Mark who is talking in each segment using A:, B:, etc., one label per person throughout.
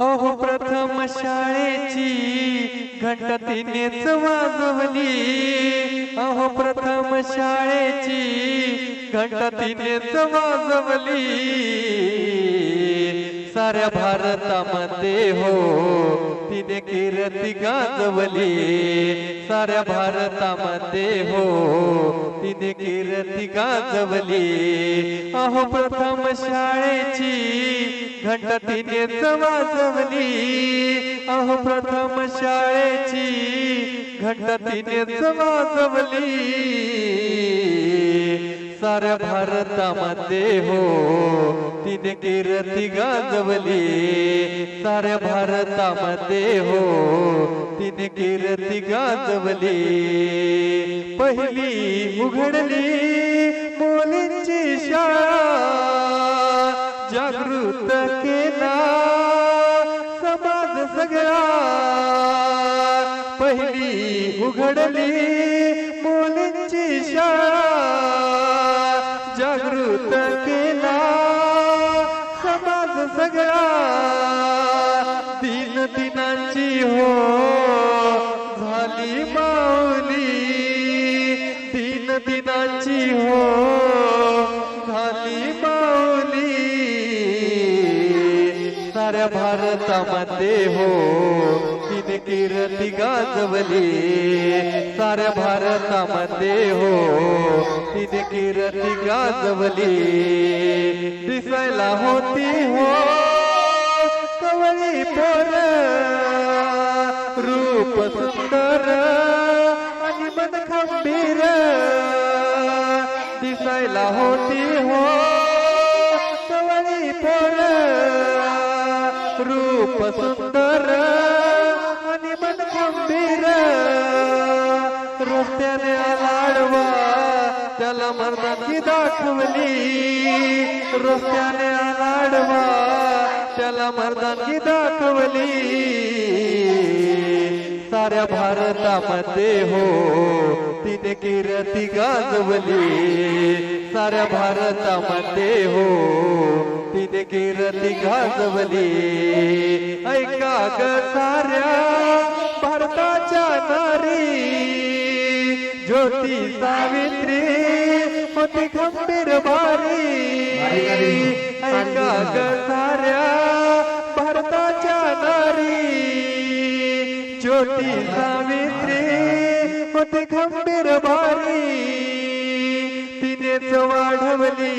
A: अहो प्रथम शाळेची घंटा तिनेच वाजवली. अहो प्रथम शाळेची घंटा तिनेच वाजवली. साऱ्या भारतामध्ये हो तिने कीर्ती गाजवली. साऱ्या भारतामध्ये हो तिने कीर्ती गाजवली. अहो प्रथम शाळेची घंट तिनेच वाजवली अहो प्रथम शाळेची घंट तिनेच वाजवली साऱ्या भारतामध्ये हो तिने कीर्ती गाजवली. साऱ्या भारतामध्ये हो तिने कीर्ती गाजवली. पहिली उघडली मुलींची शाळा. जागृत पहिली उघडली मुलींची शाळा जागृत केला समाज सगळा. दिन दिनांची हो झाली माऊली दिन दिनांची हो भारतामध्ये हो तिने कीर्ती गाजवली. साऱ्या भारतामध्ये हो तिने कीर्ती गाजवली. दिसायला होती हो कवळी पोर रूप सुंदर आणि मन खंबीर. दिसायला होती हो रूप सुंदर आणि मन गंभीर. रस्त्याने आलाडवा त्याला मर्दानी दाखवली. रस्त्याने आलाडवा त्याला मर्दानी दाखवली. साऱ्या भारतामध्ये हो तिने कीर्ती गाजवली. साऱ्या भारतामध्ये हो कीर्ती गाजवली ऐका ग साऱ्या भारताच्या नारी. ज्योती सावित्री होती खंबीर बारी ऐका ग साऱ्या भारताच्या नारी. ज्योती सावित्री होती खंबीर बारी तिनेच वाढवली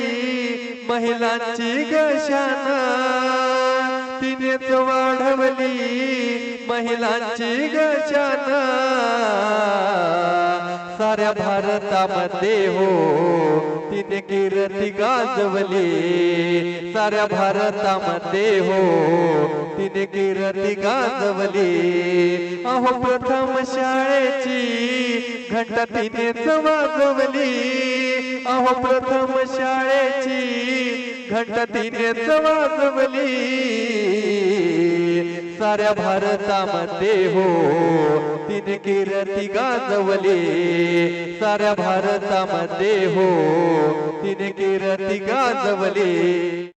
A: महिलांची गशाना तिनेच वाढवली महिलांची गशाना साऱ्या भारतामध्ये हो तिने कीर्ती गाजवली. साऱ्या भारतामध्ये हो तिने कीर्ती गाजवली. अहो प्रथम शाळेची घंटा तिनेच वाजवली. अहो प्रथम शाळेची घंटा तिनेच वाजवली. साऱ्या भारतामध्ये हो तिने कीर्ती गाजवली. साऱ्या भारतामध्ये हो तिने कीर्ती गाजवली.